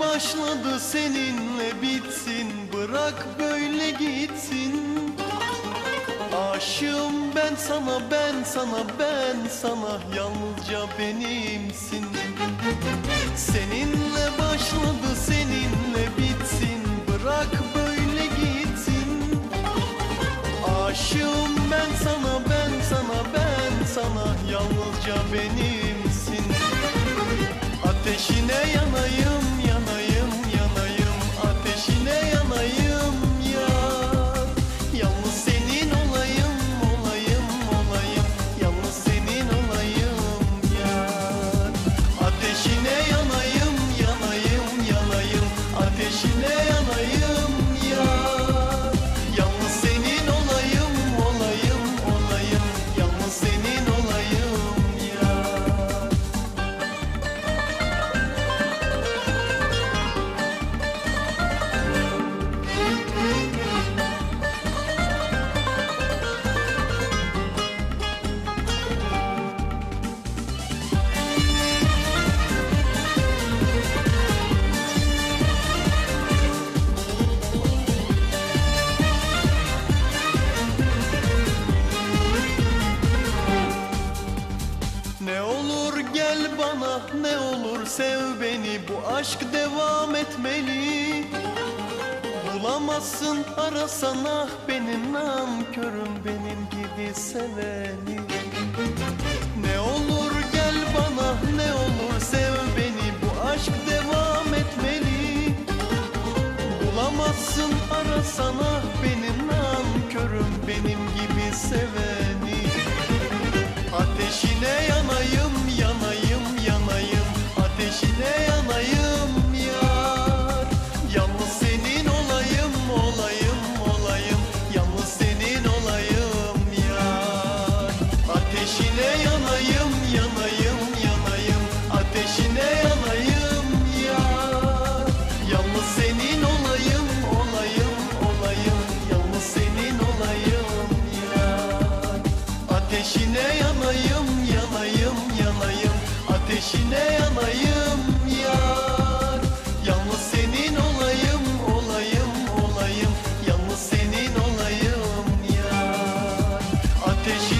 başladı seninle bitsin. Bırak böyle gitsin. Aşığım ben sana ben sana ben sana. Yalnızca benimsin. Seninle başladı seninle bitsin. Bırak böyle gitsin. Aşığım ben sana ben sana ben sana. Yalnızca benimsin. Ateşine yanayım Ne olur gel bana ne olur sev beni. Bu aşk devam etmeli. Bulamazsın arasan ah benim nankörüm benim gibi seveni. Ne olur gel bana ne olur sev beni. Bu aşk devam etmeli. Bulamazsın arasan ah benim nankörüm benim gibi seveni yanayım, yanayım, yanayım. Ateşine yanayım yar. Yalnız senin olayım, olayım, olayım. Yalnız senin olayım yar. Ateşine